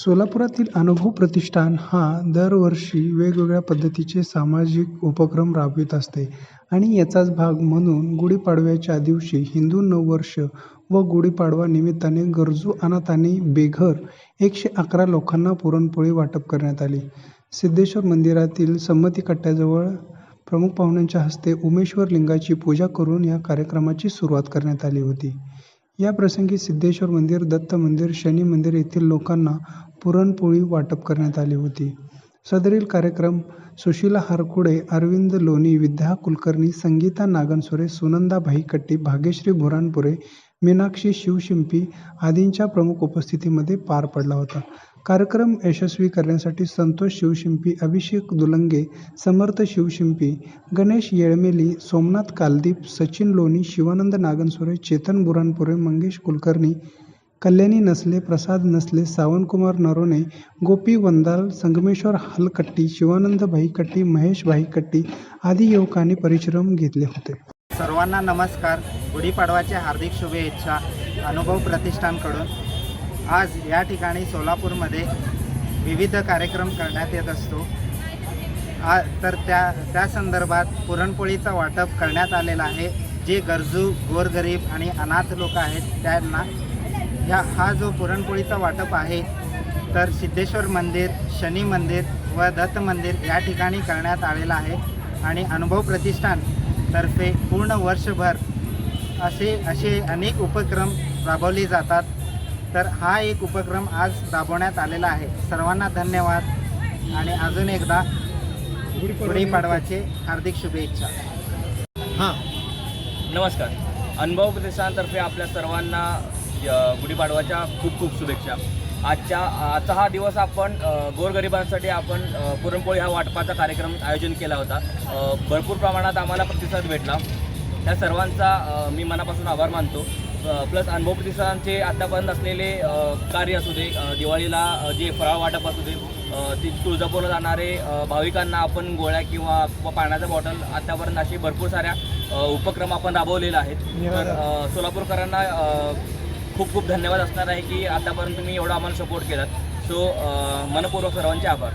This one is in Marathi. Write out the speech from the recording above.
सोलापुरातील अनुभव प्रतिष्ठान हा दरवर्षी वेगवेगळ्या पद्धतीचे सामाजिक उपक्रम राबवित असते. आणि याचाच भाग म्हणून गुढीपाडव्याच्या दिवशी हिंदू नववर्ष व गुढीपाडवा निमित्ताने गरजू अनाथ आणि बेघर एकशे अकरा लोकांना पुरणपोळी वाटप करण्यात आली. सिद्धेश्वर मंदिरातील संमती कट्ट्याजवळ प्रमुख पाहुण्यांच्या हस्ते उमेश्वर लिंगाची पूजा करून या कार्यक्रमाची सुरुवात करण्यात आली होती. या प्रसंगी सिद्धेश्वर मंदिर दत्त मंदिर शनी मंदिर येथील लोकांना पुरणपोळी वाटप करण्यात आली होती. सदरील कार्यक्रम सुशीला हरकुडे अरविंद लोणी विद्या कुलकर्णी संगीता नागनसुरे सुनंदा भाईकट्टी भाग्यश्री भुरानपुरे मीनाक्षी शिवशिंपी आदींच्या प्रमुख उपस्थितीमध्ये पार पडला होता. कार्यक्रम यशस्वी करण्यासाठी संतोष शिवशिंपी अभिषेक दुलंगे समर्थ शिवशिंपी गणेश येळमेली सोमनाथ कालदीप सचिन लोणी शिवानंद नागनसुरे चेतन बुरानपुरे मंगेश कुलकर्णी कल्याणी नसले प्रसाद नसले सावंतकुमार नरोने गोपी वंदाल संगमेश्वर हलकट्टी शिवानंद भाईकट्टी महेश भाईकट्टी आदी युवकांनी परिश्रम घेतले होते. सर्वांना नमस्कार. गुढीपाडवाचे हार्दिक शुभेच्छा अनुभव प्रतिष्ठानकडून. आज या ठिकाणी सोलापूरमध्ये विविध कार्यक्रम करण्यात येत असतो. आ तर त्या त्या संदर्भात पुरणपोळीचं वाटप करण्यात आलेलं आहे. जे गरजू गोरगरीब आणि अनाथ लोक आहेत त्यांना ह्या हा जो पुरणपोळीचा वाटप आहे तर सिद्धेश्वर मंदिर शनी मंदिर व दत्त मंदिर या ठिकाणी करण्यात आलेला आहे. आणि अनुभव प्रतिष्ठान तर्फे पूर्ण वर्षभर असे असे अनेक उपक्रम राबवले जातात. तर हा एक उपक्रम आज राबवण्यात आलेला आहे. सर्वांना धन्यवाद. आणि अजून एकदा गुढीपाडवाचे हार्दिक शुभेच्छा. हां. नमस्कार. अनुभव प्रतिष्ठानतर्फे आपल्या सर्वांना गुढीपाडवाच्या खूप खूप शुभेच्छा. आजच्या आजचा हा दिवस आपण गोरगरिबांसाठी आपण पुरणपोळी हा वाटपाचा कार्यक्रम आयोजन केला होता. भरपूर प्रमाणात आम्हाला प्रतिसाद भेटला. त्या सर्वांचा मी मनापासून आभार मानतो. प्लस अनुभव प्रतिष्ठानचे आत्तापर्यंत असलेले कार्य असू दे दिवाळीला जे फराळ वाटप असू दे ती तुळजापूरला जाणारे भाविकांना आपण गोळ्या किंवा पाण्याचा बॉटल आत्तापर्यंत असे भरपूर साऱ्या उपक्रम आपण राबवलेले आहेत. तर सोलापूरकरांना खूप खूप धन्यवाद असणार आहे की आतापर्यंत तुम्ही एवढा आम्हाला सपोर्ट केलात. सो मनपूर्वक सर्वांचे आभार.